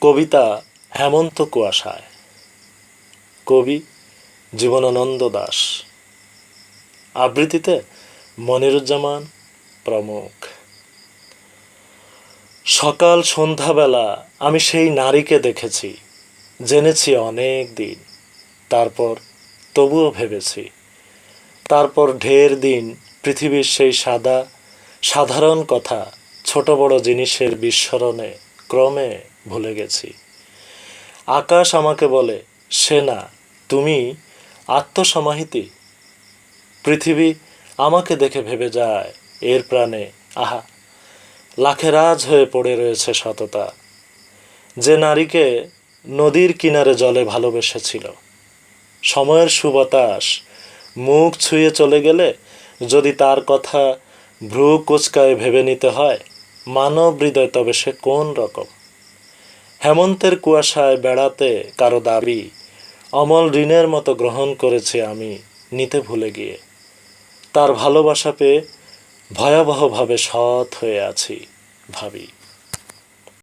কবিতা হেমন্ত কুয়াশায়। কবি জীবনানন্দ দাস। আবৃত্তিতে মনিরুজ্জামান প্রমুখ। সকাল সন্ধ্যাবেলা আমি সেই নারীকে দেখেছি, জেনেছি অনেক দিন। তারপর তবুও ভেবেছি, তারপর ঢের দিন পৃথিবীর সেই সাদা, সাধারণ কথা ছোট বড় জিনিসের বিস্মরণে ক্রমে ভুলে গেছি। আকাশ আমাকে বলে সে না তুমি আত্মসমাহিতি। পৃথিবী আমাকে দেখে ভেবে যায়, এর প্রাণে। আহা, লাখেরাজ হয়ে পড়ে রয়েছে সততা। যে নারীকে নদীর কিনারে জলে ভালোবেসেছিল, সময়ের সুবাতাস, মুখ ছুঁয়ে চলে গেলে যদি তার কথা ভ্রু কুচকায় ভেবে নিতে হয়, মানব হৃদয় তবে সে কোন রকম? হেমন্তের কুয়াশায় বেড়াতে কারও দাবি, অমল ঋণের মতো গ্রহণ করেছি আমি নিতে ভুলে গিয়ে। তার ভালোবাসা পেয়ে ভয়াবহভাবে সৎ হয়ে আছি ভাবি।